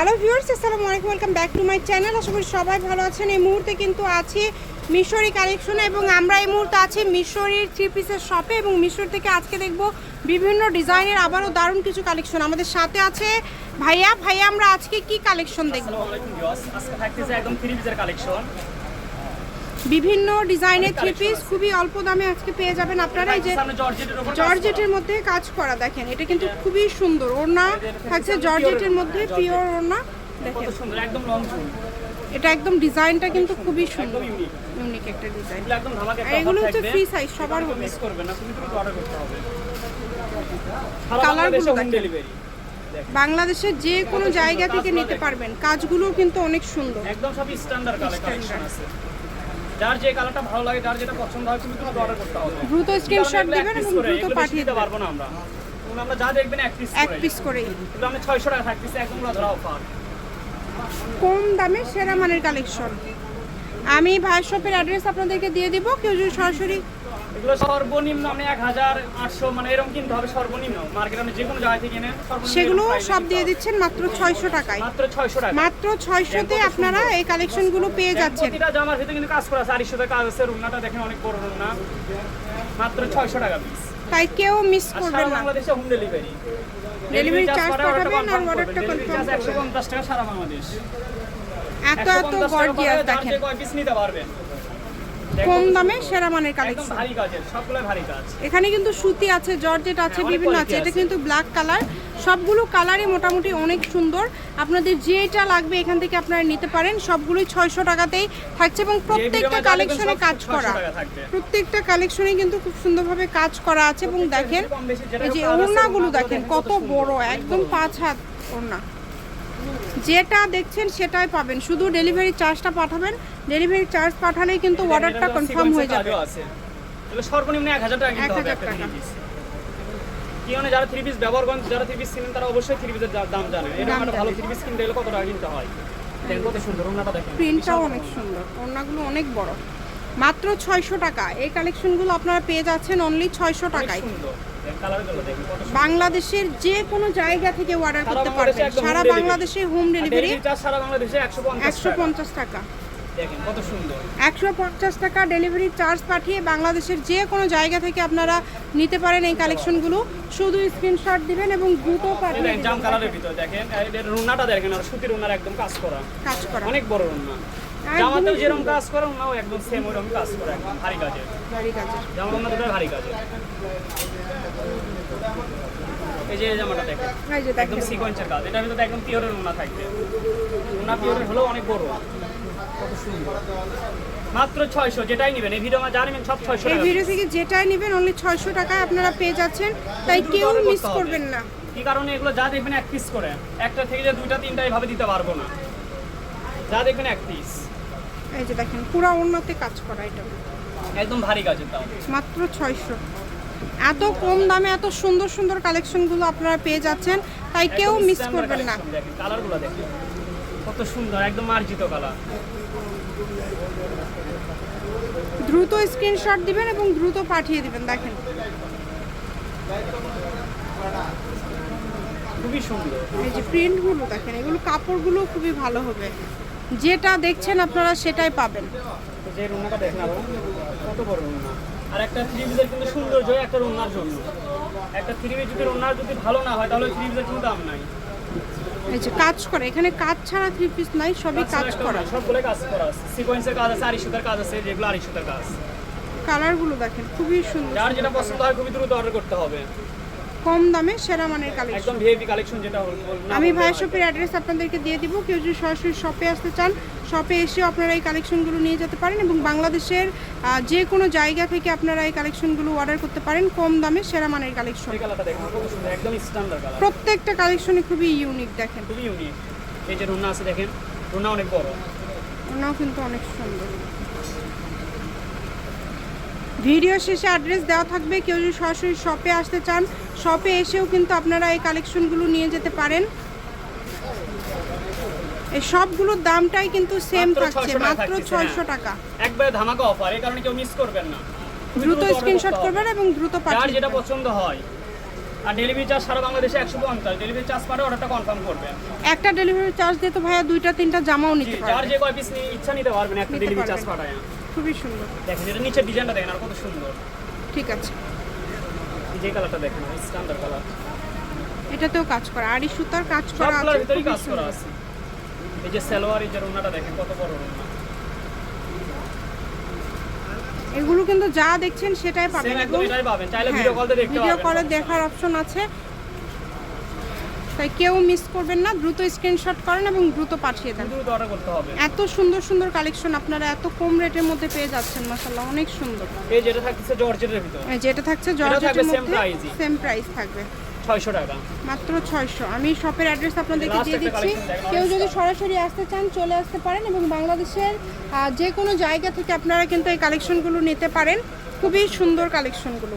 Hello viewers আসসালামু আলাইকুম। Welcome back to my channel আশা করি সবাই ভালো আছেন। এই মুহূর্তে কিন্তু আছি মিশরি কালেকশনে এবং আমরা এই মুহূর্তে আছি মিশরির থ্রি পিসের শপে এবং মিশর থেকে আজকে দেখব বিভিন্ন ডিজাইনের আবারও দারুণ কিছু কালেকশন আমাদের সাথে আছে ভাইয়া। ভাইয়া, আমরা আজকে কি কালেকশন দেখব? একদম থ্রি পিসের কালেকশন বিভিন্ন ডিজাইনের থ্রি পিস খুবই অল্প দামে আজকে পেয়ে যাবেন। আপনারা এই যে জর্জেটের মধ্যে কাজ করা দেখেন এটা কিন্তু খুবই সুন্দর। ওড়না থাকছে জর্জেটের মধ্যে পিওর ওড়না। দেখেন। একদম লং এটা একদম ডিজাইনটা কিন্তু খুবই সুন্দর। ইউনিক একটা ডিজাইন এগুলো একদম ধামাকা আর এগুলো হচ্ছে ফ্রি সাইজ সবার হবে। মিস করবেন না তুমি তুমি অর্ডার করতে হবে। সারা গুলো দেখেন। ডেলিভারি বাংলাদেশের যে কোনো জায়গা থেকে নিতে পারবেন। কাজগুলোও কিন্তু অনেক সুন্দর। একদম সব স্ট্যান্ডার্ড কালেকশন আছে। যার যে কালারটা ভালো লাগে যার যেটা পছন্দ হয় তুমি তুমি অর্ডার করতে হবে। দ্রুত স্ক্রিনশট দিবেন এবং দ্রুত পাঠিয়ে দিতে পারব না আমরা। আমরা যা দেখবেন এক পিস এক পিস করে কিন্তু আমরা 600 টাকা থাকতেছে একদম ধরা অফার কম দামে সেরা মানের কালেকশন আমি ভাই শপের অ্যাড্রেস আপনাদেরকে দিয়ে দিব কেউ যদি সরাসরি এগুলো সর্বনিম্ন আপনি এক হাজার আটশো মানে এরকম কিনতে হবে সর্বনিম্ন। মার্কেটে আপনি যে কোনো জায়গা থেকে নেন সেগুলো সব দিয়ে দিচ্ছেন মাত্র ছয়শো টাকায়। মাত্র ছয়শো টাকা মাত্র ছয়শোতে আপনারা এই কালেকশনগুলো পেয়ে যাচ্ছেন। প্রতিটা জামার ভিতরে কিন্তু কাজ করা আছে। আড়াইশো টাকা কাজ আছে রুনাটা দেখেন অনেক বড় রুনা মাত্র ছয়শো টাকা পিস তাই কেউ মিস করবেন না। বাংলাদেশে হোম ডেলিভারি Delivery charge পাঠাবেন আর ডেলিভারি confirm চার্জ একশো পঞ্চাশ টাকা সারা বাংলাদেশ। এত এত গর্জিয়াস দেখেন। কয় পিস নিতে পারবেন। কম দামে সেরা মানের কালেকশন ভারী কাজের সবগুলো ভারী কাজ এখানে কিন্তু সুতি আছে জর্জেট আছে হ্যাঁ, বিভিন্ন আছে। এটা কিন্তু ব্ল্যাক কালার সবগুলো কালারই মোটামুটি অনেক সুন্দর। আপনাদের যেটা লাগবে এখান থেকে আপনারা নিতে পারেন। সবগুলোই ছয়শো টাকাতেই থাকছে এবং প্রত্যেকটা কালেকশনে কাজ করা। প্রত্যেকটা কালেকশনে কিন্তু খুব সুন্দরভাবে কাজ করা আছে এবং দেখেন এই যে আছে, ওড়নাগুলো দেখেন কত বড় একদম পাঁচ হাত ওড়না। যেটা দেখছেন সেটাই পাবেন। শুধু ডেলিভারি চার্জটা পাঠাবেন। ডেলিভারি চার্জ পাঠালেই কিন্তু অর্ডারটা কনফার্ম হয়ে যাবে। সর্বনিম্ন এক হাজার টাকা হবে 1000 টাকা। মানে যারা থ্রি পিস ব্যবহার করেন যারা থ্রি পিস কিনেন তারা অবশ্যই থ্রি পিসের দাম জানেন দাম একটা ভালো থ্রি পিস কিনতে গেলে কত টাকা কিনতে হয়? দেখেন কত সুন্দর ওনাটা দেখেন। প্রিন্টটাও অনেক সুন্দর। অনেক বড়। মাত্র ছয়শো টাকা। এই কালেকশনগুলো আপনারা পেয়ে যাচ্ছেন অনলি ছয়শো টাকায়। সুন্দর। বাংলাদেশের যে কোনো জায়গা থেকে অর্ডার করতে পারবেন। সারা বাংলাদেশে হোম ডেলিভারি সারা বাংলাদেশে একশো পঞ্চাশ টাকা। একশো পঞ্চাশ টাকা। ডেলিভারি চার্জ পাঠিয়ে বাংলাদেশের যে কোনো জায়গা থেকে আপনারা নিতে পারেন এই কালেকশনগুলো। শুধু স্ক্রিনশট দিবেন এবং এই পাঠিয়ে দেখেন জাম কালারের ভিতর দেখেন রুনাটা দেখেন আর সুতির রুনার একদম কাজ করা। কাজ করা। অনেক বড় রুনা। জামাতেও যেরকম কাজ করে ওনাও একদম সেম ওরকম কাজ করে একদম ভারী কাজের। জামা দুটো ভারী কাজের। এই যে জামাটা দেখেন একদম সিকোয়েন্সের কাজ। এটার ভিতরে একদম পিওরের রুনা থাকবে। রুনা পিওরের হলেও অনেক বড়। কত সুন্দর। মাত্র ছয়শো যেটাই নেবেন। এই ভিডিও যা নেবেন সব ছয়শো এই ভিডিও থেকে যেটাই নেবেন অনলি ছয়শো টাকায় আপনারা পেয়ে যাচ্ছেন। তাই কেউ মিস করবেন না। কি কারণে এগুলো যা দেখবেন এক পিস করে? একটা থেকে যে দুইটা তিনটা এইভাবে দিতে পারব না। যা দেখবেন এক পিস এই যে দেখেন পুরো উন্নতি কাজ করা এটা। একদম ভারী কাজের দাম। মাত্র ছয়শো। এত কম দামে এত সুন্দর সুন্দর কালেকশনগুলো আপনারা পেয়ে যাচ্ছেন তাই কেউ মিস করবেন না। কালারগুলো দেখেন কত সুন্দর একদম মার্জিত কালার দ্রুত স্ক্রিনশট দিবেন এবং দ্রুত পাঠিয়ে দিবেন দেখেন। খুবই সুন্দর। এই যে প্রিন্টগুলো দেখেন এগুলো কাপড়গুলো খুবই ভালো হবে। যেটা দেখছেন আপনারা সেটাই পাবেন। যে দেখেন কত বড় আর একটা থ্রি পিসের কিন্তু সৌন্দর্য একটা জন্য। একটা থ্রি পিস যদি যদি ভালো না হয় তাহলে থ্রি পিসের কোনো দাম নাই। এই যে কাজ করা এখানে কাজ ছাড়া থ্রি পিস নাই সবই কাজ করা। সবগুলো কাজ করা আছে। সিকোয়েন্সের কাজ আছে আড়াইশোটার কাজ আছে যেগুলো আড়াইশোটার কাজ। কালারগুলো দেখেন খুবই সুন্দর যার যেটা পছন্দ হয় খুবই দ্রুত অর্ডার করতে হবে। কম দামে সেরা মানের কালেকশন একদম ভিআইপি কালেকশন যেটা হল- আমি ভাই শপের অ্যাড্রেস আপনাদেরকে দিয়ে দিব। কেউ যদি সরাসরি শপে আসতে চান শপে এসে আপনারা এই কালেকশনগুলো নিয়ে যেতে পারেন এবং বাংলাদেশের যে কোনো জায়গা থেকে আপনারা এই কালেকশনগুলো অর্ডার করতে পারেন কম দামে সেরা মানের কালেকশন প্রত্যেকটা কালেকশনই খুবই ইউনিক দেখেন। খুবই ইউনিক এই যে রুনা আছে দেখেন। রুনা অনেক বড়। ওনাও কিন্তু অনেক সুন্দর। ভিডিও শেষে অ্যাড্রেস দেওয়া থাকবে। কেউ যদি সরাসরি শপে আসতে চান শপে এসেও কিন্তু আপনারা এই কালেকশনগুলো নিয়ে যেতে পারেন। এই সবগুলোর দামটাই কিন্তু সেম থাকছে মাত্র ছয়শো হ্যাঁ। টাকা। একবারে ধামাকা অফার এই কারণে কেউ মিস করবেন না। দ্রুত স্ক্রিনশট করবেন এবং দ্রুত পাঠিয়ে যেটা পছন্দ হয়। আর ডেলিভারি চার্জ সারা বাংলাদেশে একশো পঞ্চাশ ডেলিভারি চার্জ পারে অর্ডারটা কনফার্ম করবেন। একটা ডেলিভারি চার্জ দিয়ে তো ভাইয়া দুইটা তিনটা জামাও নিতে যার পারবে যে কয় পিস ইচ্ছা নিতে পারবেন একটা ডেলিভারি চার্জ পাঠায়। খুবই সুন্দর। দেখেন এটা নিচের ডিজাইনটা দেখেন আর কত সুন্দর। ঠিক আছে। এই যে কালারটা দেখেন স্ট্যান্ডার্ড কালার। এটাতেও কাজ করা আড়ি সুতার কাজ করা আছে ভিতরেই খুবই কাজ করা আছে। এই যে সালোয়ার এই যে রুনাটা দেখেন কত বড় রুনা এগুলো কিন্তু যা দেখছেন সেটাই পাবেন একদম এটাই পাবেন চাইলে হ্যাঁ, ভিডিও কল দিয়ে দেখতে ভিডিও কলে দেখার অপশন আছে। তাই কেউ মিস করবেন না দ্রুত স্ক্রিনশট করেন এবং দ্রুত পাঠিয়ে দেন। এত সুন্দর সুন্দর কালেকশন আপনারা এত কম রেটের মধ্যে পেয়ে যাচ্ছেন মাসাল্লাহ অনেক সুন্দর। এই যেটা থাকছে জর্জেটের ভিতর। এই যেটা থাকছে জর্জেটের মধ্যে সেম প্রাইস থাকবে। টাকা। মাত্র ছয়শো। আমি শপের অ্যাড্রেস আপনাদেরকে দিয়ে দিচ্ছি। কেউ যদি সরাসরি আসতে চান চলে আসতে পারেন এবং বাংলাদেশের যে কোনো জায়গা থেকে আপনারা কিন্তু এই কালেকশনগুলো নিতে পারেন। খুবই সুন্দর কালেকশনগুলো